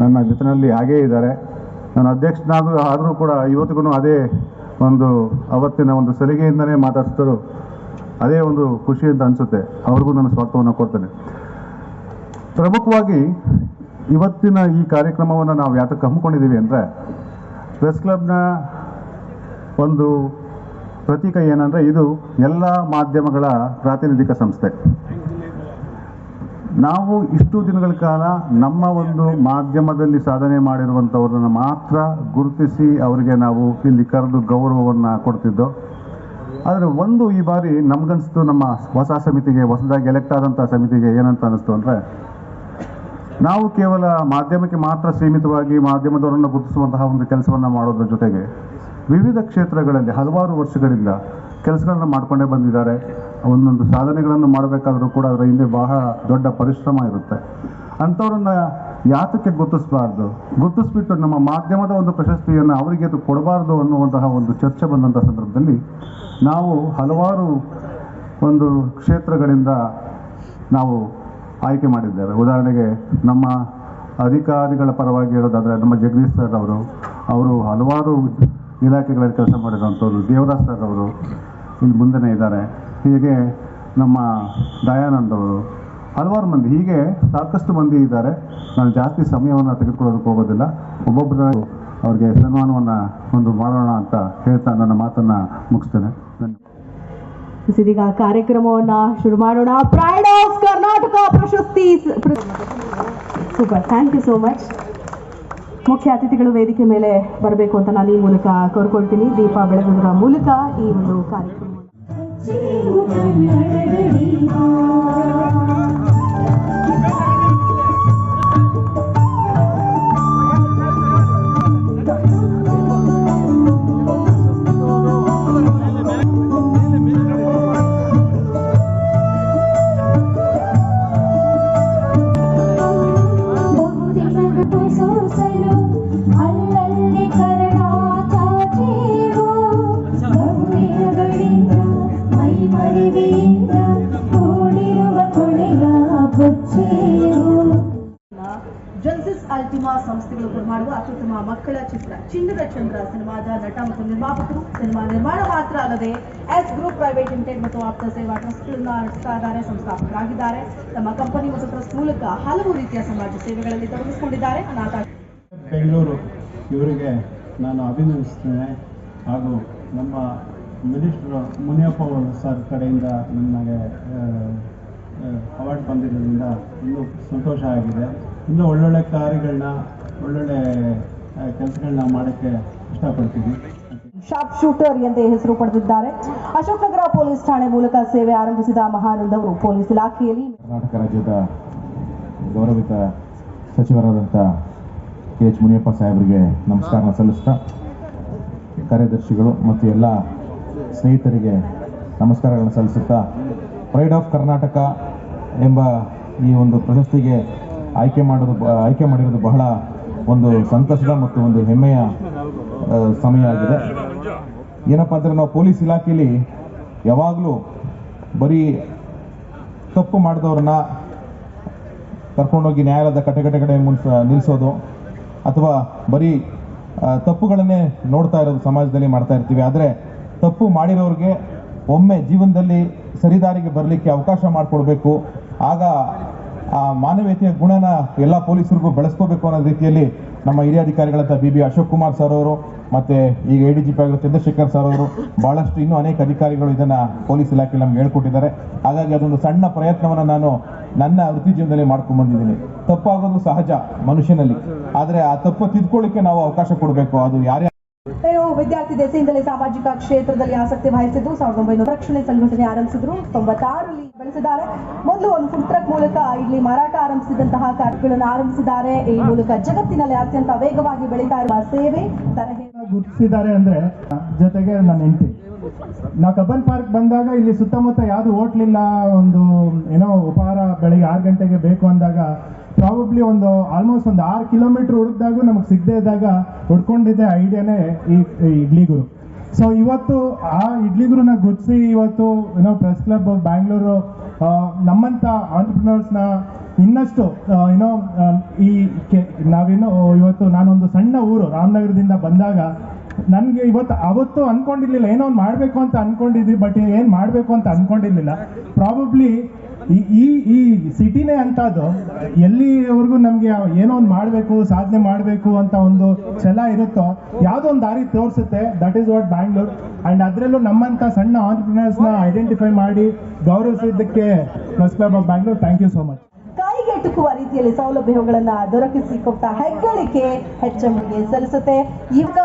ನನ್ನ ಜೊತೆಯಲ್ಲಿ ಹಾಗೇ ಇದ್ದಾರೆ. ನಾನು ಅಧ್ಯಕ್ಷನಾದರೂ ಆದರೂ ಕೂಡ ಇವತ್ತಿಗೂ ಅದೇ ಒಂದು ಅವತ್ತಿನ ಒಂದು ಸಲಿಗೆಯಿಂದನೇ ಮಾತಾಡಿಸ್ತಾರೋ ಅದೇ ಒಂದು ಖುಷಿ ಅಂತ ಅನಿಸುತ್ತೆ. ಅವ್ರಿಗೂ ನಾನು ಸ್ವಾಗತವನ್ನು ಕೊಡ್ತೇನೆ. ಪ್ರಮುಖವಾಗಿ ಇವತ್ತಿನ ಈ ಕಾರ್ಯಕ್ರಮವನ್ನು ನಾವು ಯಾತಕ್ಕೆ ಹಮ್ಮಿಕೊಂಡಿದ್ದೀವಿ ಅಂದರೆ ಪ್ರೆಸ್ ಕ್ಲಬ್ನ ಒಂದು ಪ್ರತೀಕ ಏನಂದರೆ ಇದು ಎಲ್ಲ ಮಾಧ್ಯಮಗಳ ಪ್ರಾತಿನಿಧಿಕ ಸಂಸ್ಥೆ. ನಾವು ಇಷ್ಟು ದಿನಗಳ ಕಾಲ ನಮ್ಮ ಒಂದು ಮಾಧ್ಯಮದಲ್ಲಿ ಸಾಧನೆ ಮಾಡಿರುವಂಥವ್ರನ್ನ ಮಾತ್ರ ಗುರುತಿಸಿ ಅವರಿಗೆ ನಾವು ಇಲ್ಲಿ ಕರೆದು ಗೌರವವನ್ನು ಕೊಡ್ತಿದ್ದೋ. ಆದರೆ ಒಂದು ಈ ಬಾರಿ ನಮಗನ್ನಿಸ್ತು ನಮ್ಮ ಹೊಸ ಸಮಿತಿಗೆ, ಹೊಸದಾಗಿ ಎಲೆಕ್ಟ್ ಆದಂಥ ಸಮಿತಿಗೆ ಏನಂತ ಅನ್ನಿಸ್ತು ಅಂದರೆ, ನಾವು ಕೇವಲ ಮಾಧ್ಯಮಕ್ಕೆ ಮಾತ್ರ ಸೀಮಿತವಾಗಿ ಮಾಧ್ಯಮದವರನ್ನು ಗುರುತಿಸುವಂತಹ ಒಂದು ಕೆಲಸವನ್ನು ಮಾಡೋದ್ರ ಜೊತೆಗೆ ವಿವಿಧ ಕ್ಷೇತ್ರಗಳಲ್ಲಿ ಹಲವಾರು ವರ್ಷಗಳಿಂದ ಕೆಲಸಗಳನ್ನು ಮಾಡಿಕೊಂಡೇ ಬಂದಿದ್ದಾರೆ. ಒಂದೊಂದು ಸಾಧನೆಗಳನ್ನು ಮಾಡಬೇಕಾದ್ರೂ ಕೂಡ ಅದರ ಹಿಂದೆ ಬಹಳ ದೊಡ್ಡ ಪರಿಶ್ರಮ ಇರುತ್ತೆ. ಅಂಥವ್ರನ್ನ ಯಾತಕ್ಕೆ ಗುರುತಿಸಬಾರ್ದು? ಗುರುತಿಸ್ಬಿಟ್ಟು ನಮ್ಮ ಮಾಧ್ಯಮದ ಒಂದು ಪ್ರಶಸ್ತಿಯನ್ನು ಅವರಿಗೆ ಅದು ಕೊಡಬಾರ್ದು ಅನ್ನುವಂತಹ ಒಂದು ಚರ್ಚೆ ಬಂದಂಥ ಸಂದರ್ಭದಲ್ಲಿ ನಾವು ಹಲವಾರು ಒಂದು ಕ್ಷೇತ್ರಗಳಿಂದ ನಾವು ಆಯ್ಕೆ ಮಾಡಿದ್ದೇವೆ. ಉದಾಹರಣೆಗೆ ನಮ್ಮ ಅಧಿಕಾರಿಗಳ ಪರವಾಗಿ ಹೇಳೋದಾದರೆ ನಮ್ಮ ಜಗದೀಶ್ ಸರ್ ಅವರು ಅವರು ಹಲವಾರು ಇಲಾಖೆಗಳಲ್ಲಿ ಕೆಲಸ ಮಾಡಿದಂಥವ್ರು ದೇವರಾಜ್ ಸರ್ ಅವರು ಇಲ್ಲಿ ಮುಂದೆನೇ ಇದ್ದಾರೆ. ಹೀಗೆ ನಮ್ಮ ದಯಾನಂದ್ ಅವರು ಹಲವಾರು ಮಂದಿ, ಹೀಗೆ ಸಾಕಷ್ಟು ಮಂದಿ ಇದ್ದಾರೆ. ನಾನು ಜಾಸ್ತಿ ಸಮಯವನ್ನು ತೆಗೆದುಕೊಳ್ಳೋದಕ್ಕೆ ಹೋಗೋದಿಲ್ಲ. ಒಬ್ಬೊಬ್ಬರ ಅವ್ರಿಗೆ ಸನ್ಮಾನವನ್ನು ಒಂದು ಮಾಡೋಣ ಅಂತ ಹೇಳ್ತಾ ನನ್ನ ಮಾತನ್ನು ಮುಗಿಸ್ತೇನೆ. ಇದೀಗ ಕಾರ್ಯಕ್ರಮವನ್ನ ಶುರು ಮಾಡೋಣ. ಪ್ರೈಡ್ ಆಫ್ ಕರ್ನಾಟಕ ಪ್ರಶಸ್ತಿ super thank you so much ಮುಖ್ಯ ಅತಿಥಿಗಳು ವೇದಿಕೆ ಮೇಲೆ ಬರಬೇಕು ಅಂತ ನಾನು ಈ ಮೂಲಕ ಕೋರ್ಕೊಳ್ತೀನಿ. ದೀಪ ಬೆಳಗುವುದರ ಮೂಲಕ ಈ ಒಂದು ಕಾರ್ಯಕ್ರಮ 只有爱你的地方。ಅಲ್ಟಿಮಾ ಸಂಸ್ಥೆಗಳು ಮಾಡುವ ಅತ್ಯುತ್ತಮ ಮಕ್ಕಳ ಚಿತ್ರ. ಚಿನ್ನದ ಚಂದ್ರ ಸಿನಿಮಾದ ನಟ ಮತ್ತು ನಿರ್ಮಾಪಕರು ಸಿನಿಮಾ ನಿರ್ಮಾಣ ಮಾತ್ರ ಅಲ್ಲದೆ ಎಸ್ ಗ್ರೂಪ್ ಪ್ರೈವೇಟ್ ಲಿಮಿಟೆಡ್ ಮತ್ತು ಆಪ್ತ ಸೇವಾ ಟ್ರಸ್ಟ್ಗಳನ್ನ ನಡೆಸ್ತಾ ಇದ್ದಾರೆ ಸಂಸ್ಥಾಪಕರಾಗಿದ್ದಾರೆ. ತಮ್ಮ ಕಂಪನಿ ಮತ್ತು ಟ್ರಸ್ಟ್ ಮೂಲಕ ಹಲವು ರೀತಿಯ ಸಮಾಜ ಸೇವೆಗಳಲ್ಲಿ ತೊಡಗಿಸಿಕೊಂಡಿದ್ದಾರೆ. ಬೆಂಗಳೂರು ಇವರಿಗೆ ನಾನು ಅಭಿನಂದಿಸ್ತೇನೆ. ಹಾಗೂ ನಮ್ಮ ಮಿನಿಸ್ಟರ್ ಮುನಿಯಪ್ಪ ಸರ್ ಕಡೆಯಿಂದ ನನಗೆ ಅವಾರ್ಡ್ ಬಂದಿರೋದ್ರಿಂದ ಇನ್ನೂ ಸಂತೋಷ ಆಗಿದೆ. ಇನ್ನೂ ಒಳ್ಳೊಳ್ಳೆ ಕಾರ್ಯಗಳನ್ನ ಒಳ್ಳೊಳ್ಳೆ ಕೆಲಸಗಳನ್ನ ಮಾಡೋಕ್ಕೆ ಇಷ್ಟಪಡ್ತೀವಿ ಶಾರ್ಪ್ ಶೂಟರ್ ಎಂದೇ ಹೆಸರು ಪಡೆದಿದ್ದಾರೆ. ಅಶೋಕ್ ನಗರ ಪೊಲೀಸ್ ಠಾಣೆ ಮೂಲಕ ಸೇವೆ ಆರಂಭಿಸಿದ ಮಹಾನಂದ್ ಅವರು ಪೊಲೀಸ್ ಇಲಾಖೆಯಲ್ಲಿ ಕರ್ನಾಟಕ ರಾಜ್ಯದ ಗೌರವಿತ ಸಚಿವರಾದಂಥ ಕೆ ಎಚ್ ಮುನಿಯಪ್ಪ ಸಾಹೇಬರಿಗೆ ನಮಸ್ಕಾರ ಸಲ್ಲಿಸ್ತಾ ಕಾರ್ಯದರ್ಶಿಗಳು ಮತ್ತು ಎಲ್ಲ ಸ್ನೇಹಿತರಿಗೆ ನಮಸ್ಕಾರಗಳನ್ನು ಸಲ್ಲಿಸುತ್ತಾ ಪ್ರೈಡ್ ಆಫ್ ಕರ್ನಾಟಕ ಎಂಬ ಈ ಒಂದು ಪ್ರಶಸ್ತಿಗೆ ಆಯ್ಕೆ ಮಾಡೋದು ಆಯ್ಕೆ ಮಾಡಿರೋದು ಬಹಳ ಒಂದು ಸಂತಸದ ಮತ್ತು ಒಂದು ಹೆಮ್ಮೆಯ ಸಮಯ ಆಗಿದೆ. ಏನಪ್ಪ ಅಂದರೆ ನಾವು ಪೊಲೀಸ್ ಇಲಾಖೆಯಲ್ಲಿ ಯಾವಾಗಲೂ ಬರೀ ತಪ್ಪು ಮಾಡಿದವ್ರನ್ನ ಕರ್ಕೊಂಡೋಗಿ ನ್ಯಾಯಾಲಯದ ಕಟೆ ಕಡೆ ಮುನ್ಸ ನಿಲ್ಲಿಸೋದು ಅಥವಾ ಬರೀ ತಪ್ಪುಗಳನ್ನೇ ನೋಡ್ತಾ ಇರೋದು ಸಮಾಜದಲ್ಲಿ ಮಾಡ್ತಾ ಇರ್ತೀವಿ. ಆದರೆ ತಪ್ಪು ಮಾಡಿರೋರಿಗೆ ಒಮ್ಮೆ ಜೀವನದಲ್ಲಿ ಸರಿದಾರಿಗೆ ಬರಲಿಕ್ಕೆ ಅವಕಾಶ ಮಾಡಿಕೊಡ್ಬೇಕು. ಆಗ ಆ ಮಾನವೀಯತೆಯ ಗುಣನ ಎಲ್ಲ ಪೊಲೀಸರಿಗೂ ಬೆಳೆಸ್ಕೋಬೇಕು ಅನ್ನೋ ರೀತಿಯಲ್ಲಿ ನಮ್ಮ ಹಿರಿಯ ಅಧಿಕಾರಿಗಳಂತ B B Ashok Kumar sir ಅವರು, ಮತ್ತೆ ಈಗ ಎ ಡಿ ಜಿ ಪಿ ಆಗಿರೋ ಚಂದ್ರಶೇಖರ್ ಸರ್ ಅವರು ಬಹಳಷ್ಟು ಇನ್ನೂ ಅನೇಕ ಅಧಿಕಾರಿಗಳು ಇದನ್ನ ಪೊಲೀಸ್ ಇಲಾಖೆ ನಮ್ಗೆ ಹೇಳ್ಕೊಟ್ಟಿದ್ದಾರೆ. ಹಾಗಾಗಿ ಅದೊಂದು ಸಣ್ಣ ಪ್ರಯತ್ನವನ್ನು ನಾನು ನನ್ನ ವೃತ್ತಿ ಜೀವನದಲ್ಲಿ ಮಾಡ್ಕೊಂಡ್ ಬಂದಿದ್ದೀನಿ. ತಪ್ಪಾಗೋದು ಸಹಜ ಮನುಷ್ಯನಲ್ಲಿ. ಆದರೆ ಆ ತಪ್ಪು ತಿದ್ಕೊಳ್ಳಿಕ್ಕೆ ನಾವು ಅವಕಾಶ ಕೊಡಬೇಕು. ಅದು ಯಾರ್ಯಾರು ವಿದ್ಯಾರ್ಥಿ ದೆಸೆಯಿಂದಲೇ ಸಾಮಾಜಿಕ ಕ್ಷೇತ್ರದಲ್ಲಿ ಆಸಕ್ತಿ ವಹಿಸಿದ್ದು ಸಾವಿರದ ಒಂಬೈನೂರ ರಕ್ಷಣೆ ಸಂಘಟನೆ ಆರಂಭಿಸಿದ್ರು. ತೊಂಬತ್ತಾರರಲ್ಲಿ ಬೆಳೆಸಿದ್ದಾರೆ. ಮೊದಲು ಒಂದು ಫುಡ್ ಟ್ರಕ್ ಮೂಲಕ ಇಲ್ಲಿ ಮಾರಾಟ ಆರಂಭಿಸಿದಂತಹ ಕಾರ್ಯಗಳನ್ನು ಆರಂಭಿಸಿದ್ದಾರೆ. ಈ ಮೂಲಕ ಜಗತ್ತಿನಲ್ಲಿ ಅತ್ಯಂತ ವೇಗವಾಗಿ ಬೆಳೀತಾ ಇರುವ ಸೇವೆ ತರಹೇ. ಗುರುತಿಸಿದ್ದಾರೆ ಅಂದ್ರೆ ಜೊತೆಗೆ ನನ್ನ ಹೆಂಡತಿ. ನಾವು ಕಬ್ಬನ್ ಪಾರ್ಕ್ ಬಂದಾಗ ಇಲ್ಲಿ ಸುತ್ತಮುತ್ತ ಯಾವುದು ಹೋಟ್ಲಿಲ್ಲ ಒಂದು ಏನೋ ಉಪಹಾರ ಬೆಳಿಗ್ಗೆ ಆರು ಗಂಟೆಗೆ ಬೇಕು ಅಂದಾಗ ಪ್ರಾಬಬ್ಲಿ ಒಂದು ಆಲ್ಮೋಸ್ಟ್ ಒಂದು ಆರು ಕಿಲೋಮೀಟರ್ ಹುಡುಕ್ದಾಗೂ ನಮಗೆ ಸಿಗದೆ ಇದ್ದಾಗ ಹುಡ್ಕೊಂಡಿದ್ದೆ ಐಡಿಯಾನೇ ಈ ಇಡ್ಲಿಗುರು ಸೊ ಇವತ್ತು, ಆ ಇಡ್ಲಿಗುರುನ ಗುರ್ಸಿ ಇವತ್ತು ಏನೋ ಪ್ರೆಸ್ ಕ್ಲಬ್ ಬ್ಯಾಂಗ್ಳೂರು ನಮ್ಮಂತ ಆಂಟ್ರಪ್ರಿನರ್ಸ್ನ ಇನ್ನಷ್ಟು ಏನೋ ಈ ನಾವೇನೋ ಇವತ್ತು ನಾನೊಂದು ಸಣ್ಣ ಊರು, ರಾಮನಗರದಿಂದ ಬಂದಾಗ ನನಗೆ ಇವತ್ತು ಅವತ್ತು ಅನ್ಕೊಂಡಿರ್ಲಿಲ್ಲ. ಏನೋ ಒಂದು ಮಾಡಬೇಕು ಅಂತ ಅನ್ಕೊಂಡಿದ್ವಿ ಬಟ್ ಏನು ಮಾಡಬೇಕು ಅಂತ ಅನ್ಕೊಂಡಿರ್ಲಿಲ್ಲ. ಪ್ರಾಬಬ್ಲಿ ಈ ಈ ಸಿಟಿನೇ ಅಂತದ್ದು ಎಲ್ಲಿವರೆಗೂ ನಮಗೆ ಏನೋ ಒಂದು ಮಾಡಬೇಕು, ಸಾಧನೆ ಮಾಡಬೇಕು ಅಂತ ಒಂದು ಛಲ ಇರುತ್ತೋ, ಯಾವ್ದೋ ಒಂದು ದಾರಿ ತೋರಿಸುತ್ತೆ. That is what Bangalore and ಅದರಲ್ಲೂ ನಮ್ಮಂಥ ಸಣ್ಣ ಆಂಟರ್ಪ್ರಿನರ್ಸ್ನ ಐಡೆಂಟಿಫೈ ಮಾಡಿ ಗೌರವಿಸಿದ್ದಕ್ಕೆ press club Bangalore thank you so much ಕೈಗೆಟುಕುವ ರೀತಿಯಲ್ಲಿ ಸೌಲಭ್ಯಗಳನ್ನ ದೊರಕಿಸಿಕೊಟ್ಟ ಹೆಗ್ಗಳಿಕೆ ಹೆಚ್ಚಮ್ಮಿಗೆ ಸಲ್ಲಿಸುತ್ತೆ. ಈಗ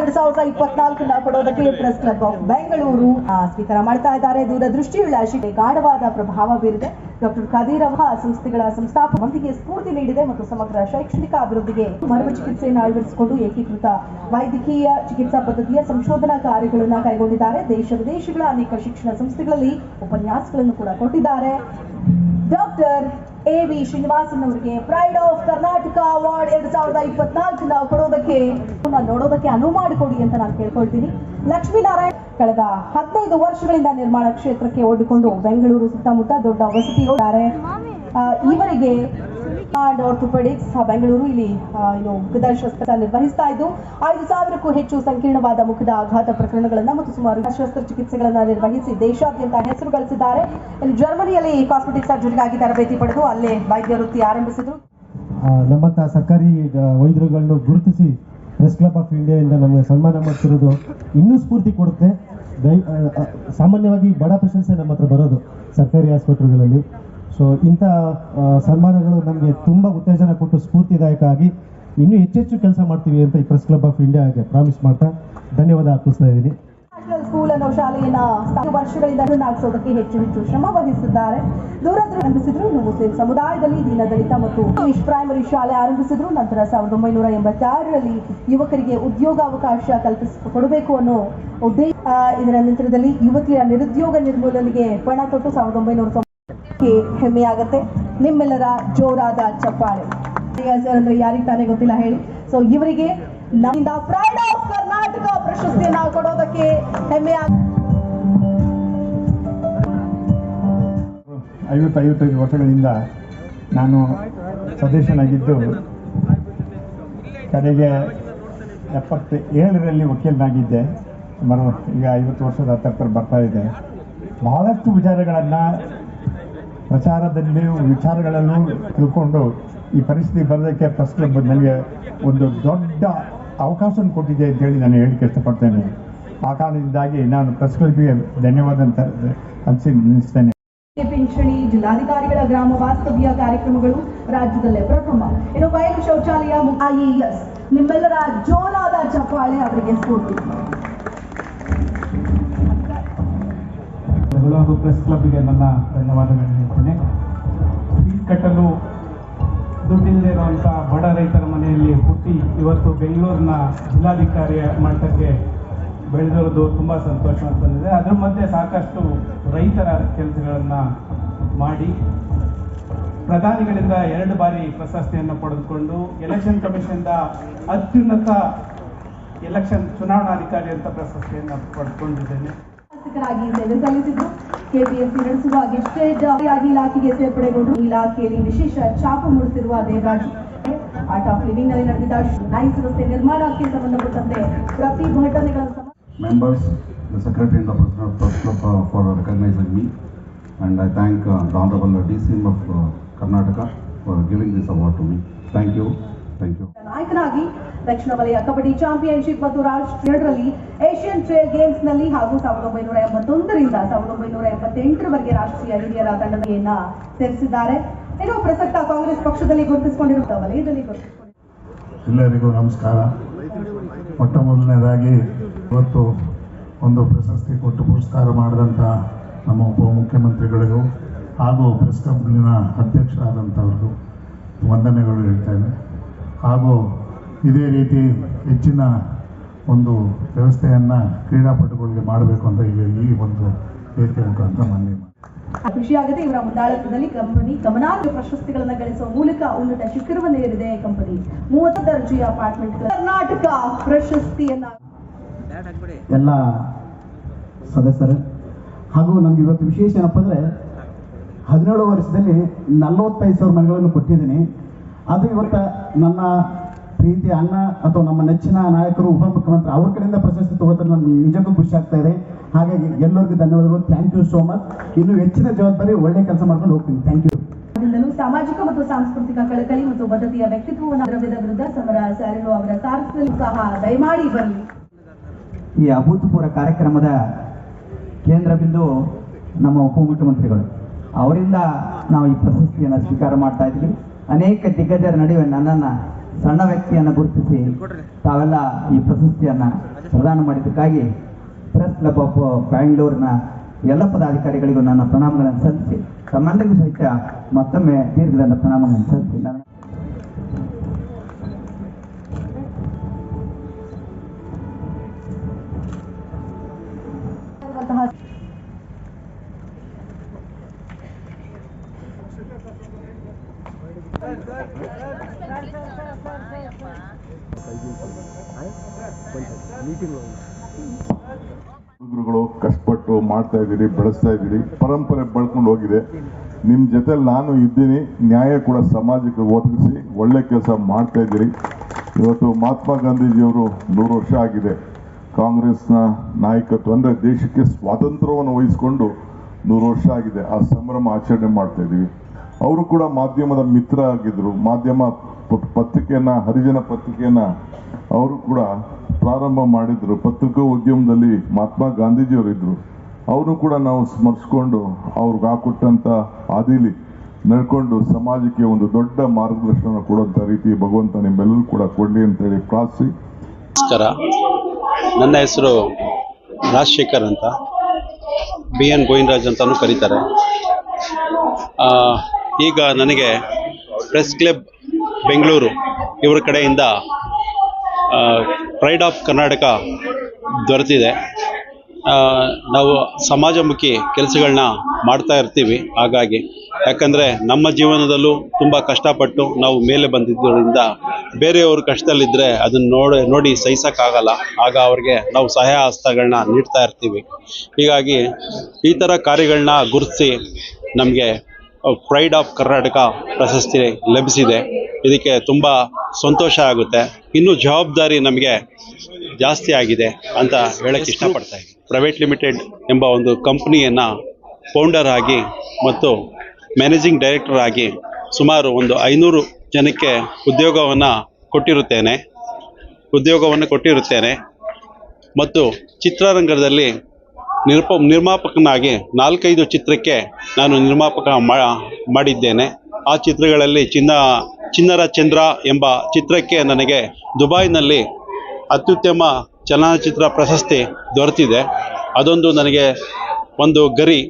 ಎರಡ್ ಸಾವಿರದ ಇಪ್ಪತ್ನಾಲ್ಕನ್ನ ಕೊಡೋದಕ್ಕೆ ಪ್ರೆಸ್ ಕ್ಲಬ್ ಆಫ್ ಬೆಂಗಳೂರು ಸ್ವೀಕಾರ ಮಾಡ್ತಾ ಇದ್ದಾರೆ. ದೂರದೃಷ್ಟಿಯುಳ್ಳ ಶಿಕ್ಷೆ ಗಾಢವಾದ ಪ್ರಭಾವ ಬೀರಿದೆ. ಡಾಕ್ಟರ್ ಖದೀರವ ಸಂಸ್ಥೆಗಳ ಸಂಸ್ಥಾಪಕರಿಗೆ ಸ್ಫೂರ್ತಿ ನೀಡಿದೆ ಮತ್ತು ಸಮಗ್ರ ಶೈಕ್ಷಣಿಕ ಅಭಿವೃದ್ಧಿಗೆ ಮರಣ ಚಿಕಿತ್ಸೆಯನ್ನು ಅಳವಡಿಸಿಕೊಂಡು ಏಕೀಕೃತ ವೈದ್ಯಕೀಯ ಚಿಕಿತ್ಸಾ ಪದ್ಧತಿಯ ಸಂಶೋಧನಾ ಕಾರ್ಯಗಳನ್ನು ಕೈಗೊಂಡಿದ್ದಾರೆ. ದೇಶ ವಿದೇಶಗಳ ಅನೇಕ ಶಿಕ್ಷಣ ಸಂಸ್ಥೆಗಳಲ್ಲಿ ಉಪನ್ಯಾಸಗಳನ್ನು ಕೂಡ ಕೊಟ್ಟಿದ್ದಾರೆ. ಡಾಕ್ಟರ್ ಎ ವಿ ಶ್ರೀನಿವಾಸನ್ ಅವರಿಗೆ ಪ್ರೈಡ್ ಆಫ್ ಕರ್ನಾಟಕ ಅವಾರ್ಡ್ ಎರಡ್ ಸಾವಿರದ ಇಪ್ಪತ್ನಾಲ್ಕನ ಕೊಡೋದಕ್ಕೆ ನೋಡೋದಕ್ಕೆ ಅನುವು ಮಾಡಿಕೊಡಿ ಅಂತ ನಾನು ಕೇಳ್ಕೊಳ್ತೀನಿ. ಲಕ್ಷ್ಮೀನಾರಾಯಣ್ ಕಳೆದ ಹದಿನೈದು ವರ್ಷಗಳಿಂದ ನಿರ್ಮಾಣ ಕ್ಷೇತ್ರಕ್ಕೆ ಓಡಿಕೊಂಡು ಬೆಂಗಳೂರು ಸುತ್ತಮುತ್ತ ದೊಡ್ಡ ವಸತಿ ಇವರಿಗೆ ಅಂಡ್ ಆರ್ಥೋಪೆಡಿಕ್ಸ್ ಬೆಂಗಳೂರು ಇಲ್ಲಿ ಏನು ಮುಖದ ಶಸ್ತ್ರ ನಿರ್ವಹಿಸ್ತಾ ಇದ್ದು, ಐದು ಸಾವಿರಕ್ಕೂ ಹೆಚ್ಚು ಸಂಕೀರ್ಣವಾದ ಮುಖದ ಆಘಾತ ಪ್ರಕರಣಗಳನ್ನ ಮತ್ತು ಸುಮಾರು ಶಸ್ತ್ರಚಿಕಿತ್ಸೆಗಳನ್ನ ನಿರ್ವಹಿಸಿ ದೇಶಾದ್ಯಂತ ಹೆಸರು ಗಳಿಸಿದ್ದಾರೆ. ಇಲ್ಲಿ ಜರ್ಮನಿಯಲ್ಲಿ ಕಾಸ್ಮೆಟಿಕ್ ಸರ್ಜರಿಗಾಗಿ ತರಬೇತಿ ಪಡೆದು ಅಲ್ಲೇ ವೈದ್ಯ ವೃತ್ತಿ ಆರಂಭಿಸಿದ್ರು ನಮ್ಮಂತ ಸರ್ಕಾರಿ ವೈದ್ಯರುಗಳನ್ನು ಗುರುತಿಸಿ ಪ್ರೆಸ್ ಕ್ಲಬ್ ಆಫ್ ಇಂಡಿಯಾದಿಂದ ನಮಗೆ ಸನ್ಮಾನ ಮಾಡ್ತಿರೋದು ಇನ್ನೂ ಸ್ಫೂರ್ತಿ ಕೊಡುತ್ತೆ. ಸಾಮಾನ್ಯವಾಗಿ ಬಡ ಪ್ರಶಂಸೆ ನಮ್ಮ ಹತ್ರ ಬರೋದು ಸರ್ಕಾರಿ ಆಸ್ಪತ್ರೆಗಳಲ್ಲಿ. ಸೊ ಇಂಥ ಸನ್ಮಾನಗಳು ನಮಗೆ ತುಂಬ ಉತ್ತೇಜನ ಕೊಟ್ಟು ಸ್ಫೂರ್ತಿದಾಯಕ ಆಗಿ ಇನ್ನೂ ಹೆಚ್ಚೆಚ್ಚು ಕೆಲಸ ಮಾಡ್ತೀವಿ ಅಂತ ಈ ಪ್ರೆಸ್ ಕ್ಲಬ್ ಆಫ್ ಇಂಡಿಯಾಗೆ ಪ್ರಾಮಿಸ್ ಮಾಡ್ತಾ ಧನ್ಯವಾದ ಅರ್ಪಿಸ್ತಾ ಇದ್ದೀನಿ. ಸ್ಕೂಲ್ ಅನ್ನೋ ಶಾಲೆಯನ್ನ ವರ್ಷಗಳಿಂದ ನಡೆಸೋದಕ್ಕೆ ಹೆಚ್ಚು ಹೆಚ್ಚು ಶ್ರಮ ವಹಿಸಿದ್ದಾರೆ. ದೂರದೃಷ್ಟಿ ಆರಂಭಿಸಿದ್ರು ಮುಸ್ಲಿಂ ಸಮುದಾಯದಲ್ಲಿ ದೀನದಲಿತ ಮತ್ತು ಇಂಗ್ಲಿಷ್ ಪ್ರೈಮರಿ ಶಾಲೆ ಆರಂಭಿಸಿದ್ರು, ನಂತರ ಸಾವಿರದ ಒಂಬೈನೂರ ಎಂಬತ್ತಾರರಲ್ಲಿ ಯುವಕರಿಗೆ ಉದ್ಯೋಗಾವಕಾಶ ಕಲ್ಪಿಸಿಕೊಡಬೇಕು ಅನ್ನೋ ಉದ್ದೇಶ ಇದರ ನಂತರದಲ್ಲಿ ಯುವತಿಯ ನಿರುದ್ಯೋಗ ನಿರ್ಮೂಲನೆಗೆ ಪಣ ತೊಟ್ಟು ಸಾವಿರದ ಒಂಬೈನೂರ ಹೆಮ್ಮೆಯಾಗತ್ತೆ. ನಿಮ್ಮೆಲ್ಲರ ಜೋರಾದ ಚಪ್ಪಾಳೆ. ಅಂದ್ರೆ ಯಾರಿಗೆ ತಾನೇ ಗೊತ್ತಿಲ್ಲ ಹೇಳಿ. ಸೊ ಇವರಿಗೆ ನಮ್ಮಿಂದ ಪ್ರೈಡ್ ಆಫ್ ಕರ್ನಾಟಕ ಪ್ರಶಸ್ತಿಯನ್ನ ಕೊಡೋದಕ್ಕೆ ಹೆಮ್ಮೆಯ ಐವತ್ತೈವತ್ತೈದು ವರ್ಷಗಳಿಂದ ನಾನು ಸದಸ್ಯನಾಗಿದ್ದು ಕಡೆಗೆ ಎಪ್ಪತ್ತ ಏಳರಲ್ಲಿ ವಕೀಲನಾಗಿದ್ದೆ. ಸುಮಾರು ಈಗ ಐವತ್ತು ವರ್ಷದ ಹತ್ತಿರ ಬರ್ತಾ ಇದೆ. ಬಹಳಷ್ಟು ವಿಚಾರಗಳನ್ನು ಪ್ರಚಾರದಲ್ಲಿ ವಿಚಾರಗಳನ್ನು ತಿಳ್ಕೊಂಡು ಈ ಪರಿಸ್ಥಿತಿ ಬರೋದಕ್ಕೆ ಪ್ರೆಸ್ ಕ್ಲಬ್ ನನಗೆ ಒಂದು ದೊಡ್ಡ ಅವಕಾಶವನ್ನು ಕೊಟ್ಟಿದೆ ಅಂತೇಳಿ ನಾನು ಹೇಳಿಕೆ ಇಷ್ಟಪಡ್ತೇನೆ. ಆ ಕಾರಣದಿಂದಾಗಿ ನಾನು ಪ್ರೆಸ್ ಕ್ಲಬ್ಗೆ ಧನ್ಯವಾದ ಅಂತ ಅನಿಸಿ ನಿಲ್ಲಿಸ್ತೇನೆ. ಪಿಂಚಣಿ ಜಿಲ್ಲಾಧಿಕಾರಿಗಳ ಗ್ರಾಮ ವಾಸ್ತವ್ಯ ಕಾರ್ಯಕ್ರಮಗಳು ರಾಜ್ಯದಲ್ಲೇ ಪ್ರಥಮ. ಇನ್ನು ಬಯಲು ಶೌಚಾಲಯ ಐಇಎಸ್ ನಿಮ್ಮೆಲ್ಲರ ಜೋರಾದ ಚಪ್ಪಾಳೆ ಅವರಿಗೆ ಸ್ಫೂರ್ತಿ. ಬೆಳಗಾವಿ ಪ್ರೆಸ್ ಕ್ಲಬ್ಗೆ ನನ್ನ ಧನ್ಯವಾದಗಳನ್ನು ಹೇಳ್ತೇನೆ. ಫೀಸ್ ಕಟ್ಟಲು ದುಡ್ಡಿಲ್ಲದೆ ಇರುವಂಥ ಬಡ ರೈತರ ಮನೆಯಲ್ಲಿ ಹುಟ್ಟಿ ಇವತ್ತು ಬೆಂಗಳೂರಿನ ಜಿಲ್ಲಾಧಿಕಾರಿಯ ಮಟ್ಟಕ್ಕೆ ಬೆಳೆದಿರೋದು ತುಂಬ ಸಂತೋಷ ಬಂದಿದೆ. ಅದರ ಮಧ್ಯೆ ಸಾಕಷ್ಟು ರೈತರ ಕೆಲಸಗಳನ್ನು ಮಾಡಿ ಪ್ರಧಾನಿಗಳಿಂದ ಎರಡು ಬಾರಿ ಪ್ರಶಸ್ತಿಯನ್ನು ಪಡೆದುಕೊಂಡು ಎಲೆಕ್ಷನ್ ಕಮಿಷನ್ದ ಅತ್ಯುನ್ನತ ಎಲೆಕ್ಷನ್ ಚುನಾವಣಾಧಿಕಾರಿ ಅಂತ ಪ್ರಶಸ್ತಿಯನ್ನು ಪಡೆದುಕೊಂಡಿದ್ದೇನೆ ಶಾಸಕರಾಗಿ ಸೇವೆ ಸಲ್ಲಿಸಿದ್ದು ಕೆಪಿಎಸ್ಸಿ ನಡೆಸುವ ಗೆಸ್ಟೆಡ್ ಆಗಿ ಇಲಾಖೆಗೆ ಸೇರ್ಪಡೆಗೊಂಡು ಇಲಾಖೆಯಲ್ಲಿ ವಿಶೇಷ ಛಾಪ ಮೂಡಿಸಿರುವ ದೇವರಾಜ್ ಆರ್ಟ್ ಆಫ್ ಲಿವಿಂಗ್ ನಲ್ಲಿ ನಡೆದಿದ್ದ ನೈಸ್ ರಸ್ತೆ ನಿರ್ಮಾಣಕ್ಕೆ ಸಂಬಂಧಪಟ್ಟಂತೆ ಪ್ರತಿಭಟನೆಗಳ ಸಮ members, the secretary and the president of Press Club uh, for recognizing me. And I thank uh, the Honorable DCM of uh, Karnataka for giving this award to me. Thank you. Thank you. ನಾಯಕನಾಗಿ ದಕ್ಷಿಣ ವಲಯ kabaddi championship ಮತ್ತು ರಾಷ್ಟ್ರ ಎರಡರಲ್ಲಿ Asian trail ಗೇಮ್ಸ್ನಲ್ಲಿ ಹಾಗೂ ಸಾವಿರದ ಒಂಬೈನೂರ ಎಂಬತ್ತೊಂದರಿಂದ ಸಾವಿರದ ಒಂಬೈನೂರ ಎಂಬತ್ತೆಂಟರವರೆಗೆ ರಾಷ್ಟ್ರೀಯ ಹಿರಿಯರ ತಂಡದನ್ನ ಸೇರಿಸಿದ್ದಾರೆ. ಇನ್ನು ಪ್ರಸಕ್ತ ಕಾಂಗ್ರೆಸ್ ಪಕ್ಷದಲ್ಲಿ ಗುರುತಿಸಿಕೊಂಡಿರುವ ವಲಯದಲ್ಲಿ ಎಲ್ಲರಿಗೂ ನಮಸ್ಕಾರ. ಮೊಟ್ಟ ಮೊದಲನೇದಾಗಿ ಇವತ್ತು ಒಂದು ಪ್ರಶಸ್ತಿ ಕೊಟ್ಟು ಪುರಸ್ಕಾರ ಮಾಡಿದಂಥ ನಮ್ಮ ಉಪಮುಖ್ಯಮಂತ್ರಿಗಳಿಗೂ ಹಾಗೂ ಪ್ರೆಸ್ ಕ್ಲಬ್ನ ಅಧ್ಯಕ್ಷರಾದಂಥವ್ರಿಗೂ ವಂದನೆಗಳು ಹೇಳ್ತೇನೆ. ಹಾಗೂ ಇದೇ ರೀತಿ ಹೆಚ್ಚಿನ ಒಂದು ವ್ಯವಸ್ಥೆಯನ್ನು ಕ್ರೀಡಾಪಟುಗಳಿಗೆ ಮಾಡಬೇಕು ಅಂತ ಈಗ ಈ ಒಂದು ವೇದಿಕೆ ಮುಖಾಂತರ ಮನವಿ ಖುಷಿ ಆಗಿದೆ ಇವರ ಮುಂದಾಳತ್ವದಲ್ಲಿ ಕಂಪನಿ ಗಮನಾರ್ಹ ಪ್ರಶಸ್ತಿಗಳನ್ನು ಗಳಿಸುವ ಮೂಲಕ ಉನ್ನತ ಶಿಖರವನ್ನೇರಿದೆ ಕಂಪನಿ. ಮೂವತ್ತು ದರ್ಜೆಯ ಅಪಾರ್ಟ್ಮೆಂಟ್ ಕರ್ನಾಟಕ ಪ್ರಶಸ್ತಿಯನ್ನ. ಎಲ್ಲ ಸದಸ್ಯರು ಹಾಗೂ ನಮ್ಗೆ ಇವತ್ತು ವಿಶೇಷ ಏನಪ್ಪ ಅಂದ್ರೆ ಹದಿನೇಳು ವರ್ಷದಲ್ಲಿ ನಲವತ್ತೈದು ಸಾವಿರ ಮನೆಗಳನ್ನು ಕೊಟ್ಟಿದ್ದೀನಿ. ಅದು ಇವತ್ತು ನನ್ನ ಪ್ರೀತಿ ಅಣ್ಣ ಅಥವಾ ನಮ್ಮ ನೆಚ್ಚಿನ ನಾಯಕರು ಉಪಮುಖ್ಯಮಂತ್ರಿ ಅವ್ರ ಕಡೆಯಿಂದ ಪ್ರಶಸ್ತಿ ತಗೋತಾರೆ ನಮ್ಗೆ ನಿಜಕ್ಕೂ ಖುಷಿ ಆಗ್ತಾ ಇದೆ. ಹಾಗಾಗಿ ಎಲ್ಲರಿಗೂ ಧನ್ಯವಾದಗಳು. ಥ್ಯಾಂಕ್ ಯು ಸೋ ಮಚ್ ಇನ್ನು ಹೆಚ್ಚಿನ ಜವಾಬ್ದಾರಿ ಒಳ್ಳೆ ಕೆಲಸ ಮಾಡ್ಕೊಂಡು ಹೋಗ್ತೀನಿ. ಥ್ಯಾಂಕ್ ಯು ಸಾಮಾಜಿಕ ಮತ್ತು ಸಾಂಸ್ಕೃತಿಕ ಕಳಕಳಿ ಮತ್ತು ಬದ್ಧತೆಯ ವ್ಯಕ್ತಿತ್ವವನ್ನು ದ್ರವ್ಯದ ವಿರುದ್ಧ ಸಮರ ಸಾರಿರುವ ಅವರ ಕಾರ್ಯದಲ್ಲಿ ಸಹ ದಯಮಾಡಿ ಬರಲಿ ಈ ಅಭೂತಪೂರ್ವ ಕಾರ್ಯಕ್ರಮದ ಕೇಂದ್ರ ಬಿಂದು ನಮ್ಮ ಉಪಮುಖ್ಯಮಂತ್ರಿಗಳು ಅವರಿಂದ ನಾವು ಈ ಪ್ರಶಸ್ತಿಯನ್ನು ಸ್ವೀಕಾರ ಮಾಡ್ತಾ ಇದ್ವಿ ಅನೇಕ ದಿಗ್ಗಜರ ನಡುವೆ ನನ್ನನ್ನು ಸಣ್ಣ ವ್ಯಕ್ತಿಯನ್ನು ಗುರುತಿಸಿ ತಾವೆಲ್ಲ ಈ ಪ್ರಶಸ್ತಿಯನ್ನು ಪ್ರದಾನ ಮಾಡಿದ್ದಕ್ಕಾಗಿ ಪ್ರೆಸ್ ಕ್ಲಬ್ ಆಫ್ ಬ್ಯಾಂಗ್ಳೂರಿನ ಎಲ್ಲ ಪದಾಧಿಕಾರಿಗಳಿಗೂ ನನ್ನ ಪ್ರಣಾಮಗಳನ್ನು ಸಲ್ಲಿಸಿ ತಮ್ಮೆಲ್ಲರಿಗೂ ಸಹಿತ ಮತ್ತೊಮ್ಮೆ ದೀರ್ಘದಂಡ ಪ್ರಣಾಮಗಳನ್ನು ಸಲ್ಲಿಸಿ ನನ್ನ ಇರುವಂತಹ ಹುಡುಗರುಗಳು ಕಷ್ಟಪಟ್ಟು ಮಾಡ್ತಾ ಇದ್ದೀರಿ, ಬೆಳೆಸ್ತಾ ಇದ್ದೀರಿ, ಪರಂಪರೆ ಬೆಳ್ಕೊಂಡು ಹೋಗಿದೆ. ನಿಮ್ಮ ಜೊತೆ ನಾನು ಇದ್ದೀನಿ, ನ್ಯಾಯ ಕೂಡ ಸಮಾಜಕ್ಕೆ ಒದಗಿಸಿ, ಒಳ್ಳೆ ಕೆಲಸ ಮಾಡ್ತಾ ಇದ್ದೀರಿ. ಇವತ್ತು ಮಹಾತ್ಮ ಗಾಂಧೀಜಿಯವರು ನೂರು ವರ್ಷ ಆಗಿದೆ. ಕಾಂಗ್ರೆಸ್ನ ನಾಯಕತ್ವ ಅಂದರೆ ದೇಶಕ್ಕೆ ಸ್ವಾತಂತ್ರ್ಯವನ್ನು ವಹಿಸಿಕೊಂಡು ನೂರು ವರ್ಷ ಆಗಿದೆ. ಆ ಸಂಭ್ರಮ ಆಚರಣೆ ಮಾಡ್ತಾ ಇದ್ದೀವಿ. ಅವರು ಕೂಡ ಮಾಧ್ಯಮದ ಮಿತ್ರ ಆಗಿದ್ದರು ಮಾಧ್ಯಮ ಪತ್ರಿಕೆಯನ್ನು ಪತ್ರಿಕೆಯನ್ನ, ಹರಿಜನ ಪತ್ರಿಕೆಯನ್ನ ಅವರು ಕೂಡ ಪ್ರಾರಂಭ ಮಾಡಿದ್ರು. ಪತ್ರಿಕಾ ಉದ್ಯಮದಲ್ಲಿ ಮಹಾತ್ಮ ಗಾಂಧೀಜಿಯವರು ಇದ್ರು ಅವರು ಕೂಡ ನಾವು ಸ್ಮರಿಸ್ಕೊಂಡು ಅವ್ರಿಗೆ ಹಾಕೊಟ್ಟಂತ ಹಾದಿಲಿ ನಡ್ಕೊಂಡು ಸಮಾಜಕ್ಕೆ ಒಂದು ದೊಡ್ಡ ಮಾರ್ಗದರ್ಶನ ಕೊಡುವಂತ ರೀತಿ ಭಗವಂತ ನಿಮ್ಮೆಲ್ಲರೂ ಕೂಡ ಕೊಡ್ಲಿ ಅಂತೇಳಿ ಪ್ರಾರ್ಥಿಸಿ. ನಮಸ್ಕಾರ. ನನ್ನ ಹೆಸರು ರಾಜಶೇಖರ್ ಅಂತ. ಬಿ ಎನ್ ಗೋವಿಂದರಾಜ್ ಅಂತಲೂ ಕರೀತಾರೆ. ಈಗ ನನಗೆ ಪ್ರೆಸ್ ಕ್ಲಬ್ ಬೆಂಗಳೂರು ಇವರ ಕಡೆಯಿಂದ ಪ್ರೈಡ್ ಆಫ್ ಕರ್ನಾಟಕ ದೊರೆತಿದೆ. ನಾವು ಸಮಾಜಮುಖಿ ಕೆಲಸಗಳನ್ನ ಮಾಡ್ತಾ ಇರ್ತೀವಿ ಹಾಗಾಗಿ. ಯಾಕಂದರೆ ನಮ್ಮ ಜೀವನದಲ್ಲೂ ತುಂಬ ಕಷ್ಟಪಟ್ಟು ನಾವು ಮೇಲೆ ಬಂದಿದ್ದರಿಂದ ಬೇರೆಯವರು ಕಷ್ಟದಲ್ಲಿದ್ದರೆ ಅದನ್ನು ನೋಡಿ ನೋಡಿ ಸಹಿಸೋಕ್ಕಾಗಲ್ಲ. ಆಗ ಅವ್ರಿಗೆ ನಾವು ಸಹಾಯ ಹಸ್ತಗಳನ್ನ ನೀಡ್ತಾ ಇರ್ತೀವಿ. ಹೀಗಾಗಿ ಈ ಥರ ಕಾರ್ಯಗಳನ್ನ ಗುರುತಿಸಿ ನಮಗೆ ಪ್ರೈಡ್ ಆಫ್ ಕರ್ನಾಟಕ ಪ್ರಶಸ್ತಿ ಲಭಿಸಿದೆ. ಇದಕ್ಕೆ ತುಂಬ ಸಂತೋಷ ಆಗುತ್ತೆ. ಇನ್ನೂ ಜವಾಬ್ದಾರಿ ನಮಗೆ ಜಾಸ್ತಿ ಆಗಿದೆ ಅಂತ ಹೇಳಕ್ಕೆ ಇಷ್ಟಪಡ್ತಾ ಇದ್ದೀನಿ. ಪ್ರೈವೇಟ್ ಲಿಮಿಟೆಡ್ ಎಂಬ ಒಂದು ಕಂಪ್ನಿಯನ್ನು ಫೌಂಡರ್ ಆಗಿ ಮತ್ತು ಮ್ಯಾನೇಜಿಂಗ್ ಡೈರೆಕ್ಟರ್ ಆಗಿ ಸುಮಾರು ಒಂದು ಐನೂರು ಜನಕ್ಕೆ ಉದ್ಯೋಗವನ್ನು ಕೊಟ್ಟಿರುತ್ತೇನೆ. ಉದ್ಯೋಗವನ್ನು ಕೊಟ್ಟಿರುತ್ತೇನೆ. ಮತ್ತು ಚಿತ್ರರಂಗದಲ್ಲಿ ನಿರ್ಪ, ನಿರ್ಮಾಪಕನಾಗಿ ನಾಲ್ಕೈದು ಚಿತ್ರಕ್ಕೆ ನಾನು ನಿರ್ಮಾಪಕ ಮಾಡಿದ್ದೇನೆ. ಆ ಚಿತ್ರಗಳಲ್ಲಿ ಚಿನ್ನ, ಚಿನ್ನರ ಚಂದ್ರ ಎಂಬ ಚಿತ್ರಕ್ಕೆ ನನಗೆ ದುಬೈನಲ್ಲಿ ಅತ್ಯುತ್ತಮ ಚಲನಚಿತ್ರ ಪ್ರಶಸ್ತಿ ದೊರೆತಿದೆ. ಅದೊಂದು ನನಗೆ ಒಂದು ಗರಿ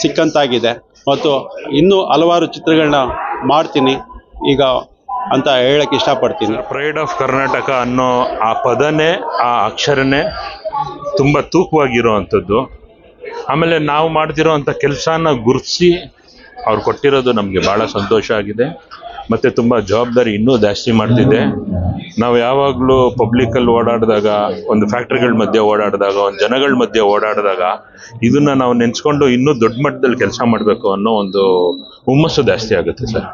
ಸಿಕ್ಕಂತಾಗಿದೆ. ಮತ್ತು ಇನ್ನೂ ಹಲವಾರು ಚಿತ್ರಗಳನ್ನ ಮಾಡ್ತೀನಿ. ಈಗ ಅಂತ ಹೇಳಕ್ಕೆ ಇಷ್ಟಪಡ್ತೀನಿ. ಪ್ರೈಡ್ ಆಫ್ ಕರ್ನಾಟಕ ಅನ್ನೋ ಆ ಪದನೇ, ಆ ಅಕ್ಷರನೇ ತುಂಬ ತೂಕವಾಗಿರುವಂಥದ್ದು. ಆಮೇಲೆ ನಾವು ಮಾಡ್ತಿರೋವಂಥ ಕೆಲಸನ ಗುರುತಿಸಿ ಅವ್ರು ಕೊಟ್ಟಿರೋದು ನಮಗೆ ಭಾಳ ಸಂತೋಷ ಆಗಿದೆ. ಮತ್ತು ತುಂಬ ಜವಾಬ್ದಾರಿ ಇನ್ನೂ ಜಾಸ್ತಿ ಮಾಡ್ತಿದೆ. ನಾವು ಯಾವಾಗಲೂ ಪಬ್ಲಿಕಲ್ಲಿ ಓಡಾಡಿದಾಗ, ಒಂದು ಫ್ಯಾಕ್ಟ್ರಿಗಳ ಮಧ್ಯೆ ಓಡಾಡಿದಾಗ, ಒಂದು ಜನಗಳ ಮಧ್ಯೆ ಓಡಾಡಿದಾಗ ಇದನ್ನು ನಾವು ನೆನೆಸ್ಕೊಂಡು ಇನ್ನೂ ದೊಡ್ಡ ಮಟ್ಟದಲ್ಲಿ ಕೆಲಸ ಮಾಡಬೇಕು ಅನ್ನೋ ಒಂದು ಹುಮ್ಮಸ್ಸು ಜಾಸ್ತಿ ಆಗುತ್ತೆ ಸರ್.